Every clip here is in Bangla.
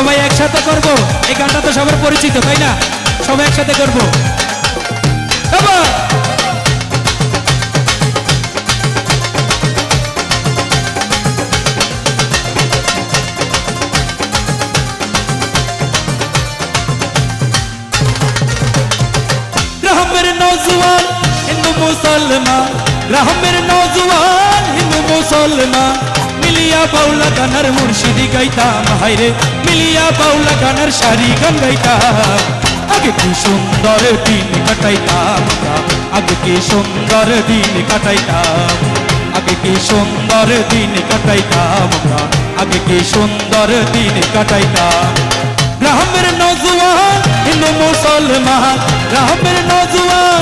সবাই একসাথে করব। এই গানটা তো সবার পরিচিত, তাই না? সবাই একসাথে করব। নজওয়ান হিন্দু মুসলমান নজওয়ান হিন্দু মুসলমান। মিলিয়া বাউলা গানার মুর্শিদি গাইতাম হাইরে মিলিয়া বাউলা গানার শাড়ি গান গাইতাম। আগে কি সুন্দর দিন কাটাইতাম আগে কি সুন্দর দিন কাটাইতাম। আগে কি সুন্দর দিন কাটাইতাম আগে কি সুন্দর দিন কাটাইতাম। গ্রামের নজওয়ান, হিন্দু মুসলমান গ্রামের নজওয়ান।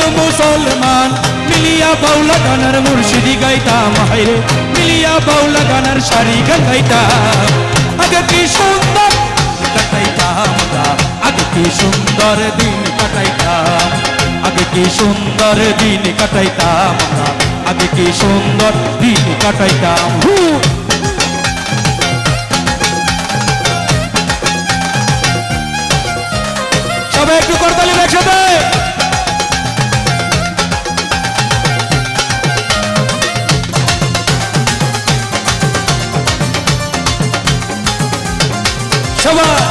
হিন্দু মুসলমান, মিলিয়া বাউলা গানার মুর্শিদি গাইতাম হাইরে মিলিয়া বাউলা গানার শাড়ি গান গাইতাম। আগে কি সুন্দর কাটাইতাম আগে কি সুন্দর দিন কাটাইতাম। আগে কি সুন্দর দিন কাটাইতাম আগে কি সুন্দর দিন কাটাইতাম। হু। সবাই একটু করতালি একসাথে। সবাই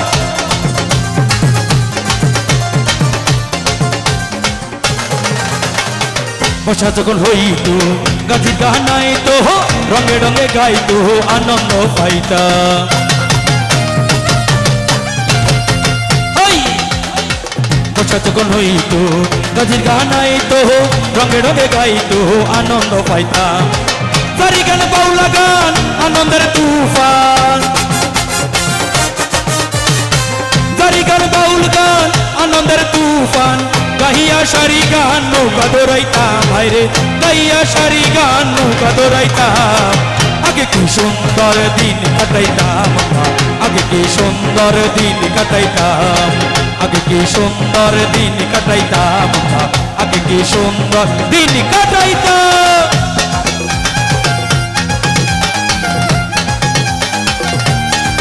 বসা যখন হইতো গাছি গানাইতো রঙে রঙে গাইতো আনন্দ পাইতা। বসা যখন হইতো গাছির গানাইতো রঙে রঙে গাইতো আনন্দ পাইতাম সারি গান বাউলা গান, আনন্দের তুফান। আনন্দের তুফান, গাহিয়া সারি গান, নৌকা দৌড়াইতাম ভাইরে গাইয়া সারি গান, নৌকা দৌড়াইতাম। আগে কি সুন্দর দিন কাটাইতাম আগে কি সুন্দর দিন কাটাইতাম। আগে কি সুন্দর দিন কাটাইতাম আগে কি সুন্দর দিন কাটাইতাম।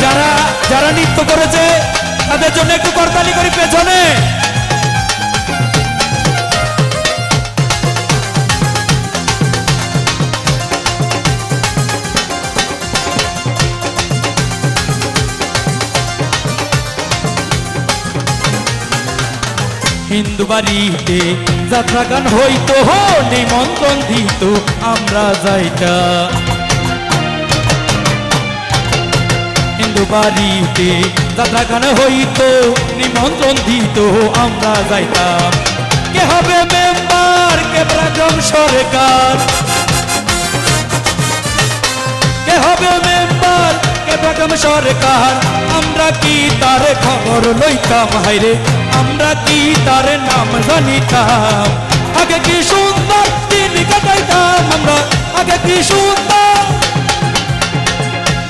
যারা যারা নৃত্য করেছে তাদের জন্য একটু করতালি করি পেছনে। হিন্দু বাড়িতে যাত্রা গান হইতো, হো, নিমন্ত্রণ দিত, আমরা যাইতা। হিন্দু বাড়িতে যাত্রা গান হইতো, নিমন্ত্রণ দিত, আমরা যাইতাম। কে হবে মেম্বার কে প্রাক্রম সরকার? কে হবে মেম্বার কে প্রাক্রম সরকার? আমরা কি তার খবর লইতাম? হাইরে আমরা কি তার নাম জানিতাম? আগে কি সুন্দর দিন কাটাইতাম আমরা? আগে কি সুন্দর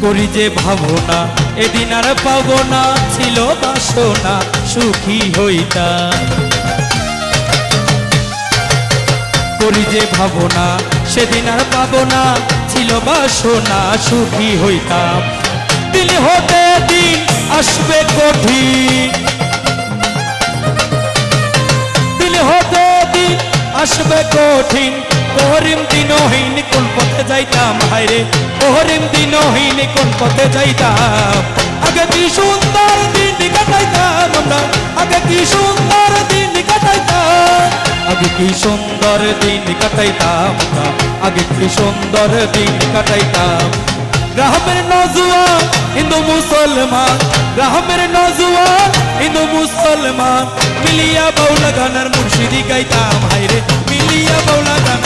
করি যে ভাবনা, এদিন আর পাবো না ছিল বাসনা, সুখী হইতা করি যে ভাবনা, সেদিন আর পাবো না ছিল বাসনা, সুখী হইতাম। দিন হতে দিন আসবে কঠিন। দিন হতে দিন আসবে কঠিন। ওহরিম দিনহীন কোন পথে যাইতাম? হায়রে ওহরিম দিনহীন কোন পথে যাইতাম? আগে কি সুন্দর দিন কাটাইতাম আমরা? আগে কি সুন্দর দিন কাটাইতাম? আগে কি সুন্দর দিন কাটাইতাম আমরা? আগে কি সুন্দর দিন কাটাইতাম? গ্রামের নজুয়ান হিন্দু মুসলমান। গ্রামের নজুয়ান হিন্দু মুসলমান। মিলিয়া বাউলা গানার মুর্শিদি গাইতাম হাইরে মিলিয়া বাউলা আগে